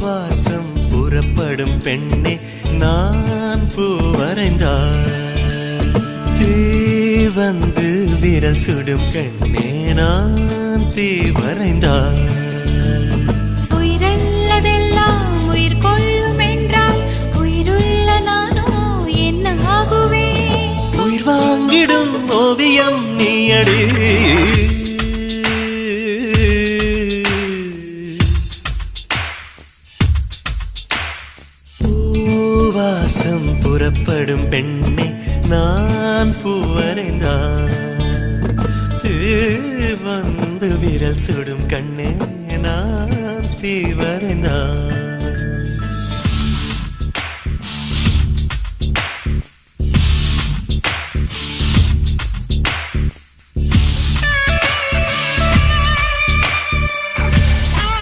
பூவாசம் புறப்படும் பெண்ணே நான் பூ வரைந்தார் தீ வந்து விரல் சுடும் கண்ணே நான் தீ வரைந்தார் உயிரல்லதெல்லாம் உயிர் கொள்ளும் பாசம் புறப்படும் பெண்ணே நான் பூவரைந்தான் வந்து விரல் சுடும் கண்ணே நான் தீவரைந்தான்